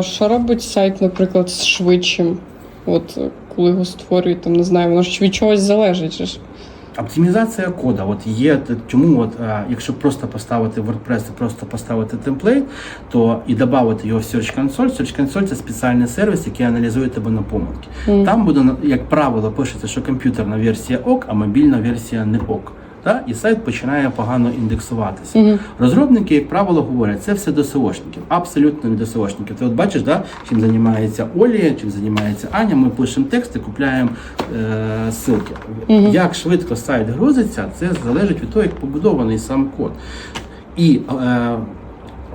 Що робить сайт, наприклад, з швидшим? От коли його створюють, там не знаю, воно ж від чогось залежить. ж. Оптимізація кода. От є чому, от якщо просто поставити WordPress і просто поставити темплейт, то і додати його в Search Console. Search Console це спеціальний сервіс, який аналізує тебе на помилки. Там буде як правило пишеться, що комп'ютерна версія ок, а мобільна версія не ок. Та? І сайт починає погано індексуватися. Розробники, як правило, говорять, це все ДСОшників, абсолютно не ДСОшників. Ти от бачиш, да, чим займається Олія, чим займається Аня. Ми пишемо тексти, купляємо е, ссылки. Як швидко сайт грузиться, це залежить від того, як побудований сам код. І е,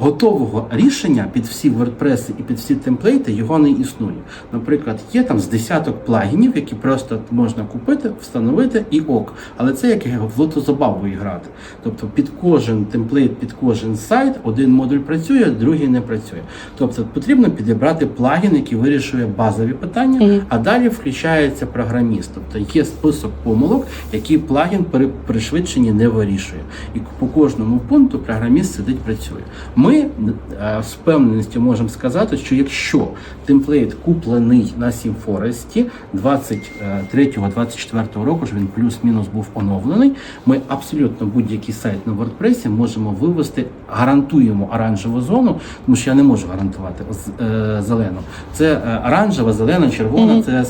готового рішення під всі WordPress і під всі темплейти його не існує. Наприклад, є там з десяток плагінів, які просто можна купити, встановити і ок. Але це як в лотозабаву грати. Тобто під кожен темплейт, під кожен сайт один модуль працює, другий не працює. Тобто потрібно підібрати плагін, який вирішує базові питання, а далі включається програміст. Тобто є список помилок, які плагін при пришвидшенні не вирішує. І по кожному пункту програміст сидить працює. Ми е, з впевненістю можемо сказати, що якщо темплейт куплений на SimForest 23-24 року, ж він плюс-мінус був оновлений, ми абсолютно будь-який сайт на WordPress можемо вивести, гарантуємо оранжеву зону, тому що я не можу гарантувати е, зелену. Це е, оранжева, зелена, червона, це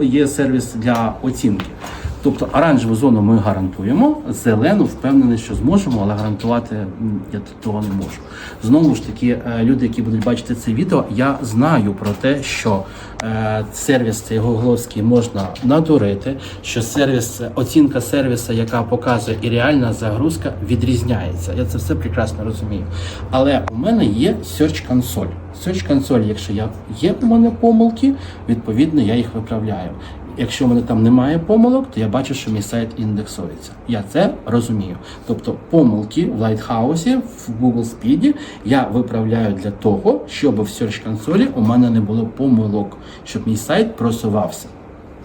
є сервіс для оцінки. Тобто оранжеву зону ми гарантуємо, зелену впевнений, що зможемо, але гарантувати я того не можу. Знову ж таки, е, люди, які будуть бачити це відео, я знаю про те, що е, сервіс цей гугловський можна надурити, що сервіс, оцінка сервіса, яка показує і реальна загрузка, відрізняється. Я це все прекрасно розумію. Але у мене є Search Console. Search Console, якщо я є у мене помилки, відповідно я їх виправляю. Якщо в мене там немає помилок, то я бачу, що мій сайт індексується. Я це розумію. Тобто помилки в Lighthouse, в Google Speed я виправляю для того, щоб в Search консолі у мене не було помилок, щоб мій сайт просувався.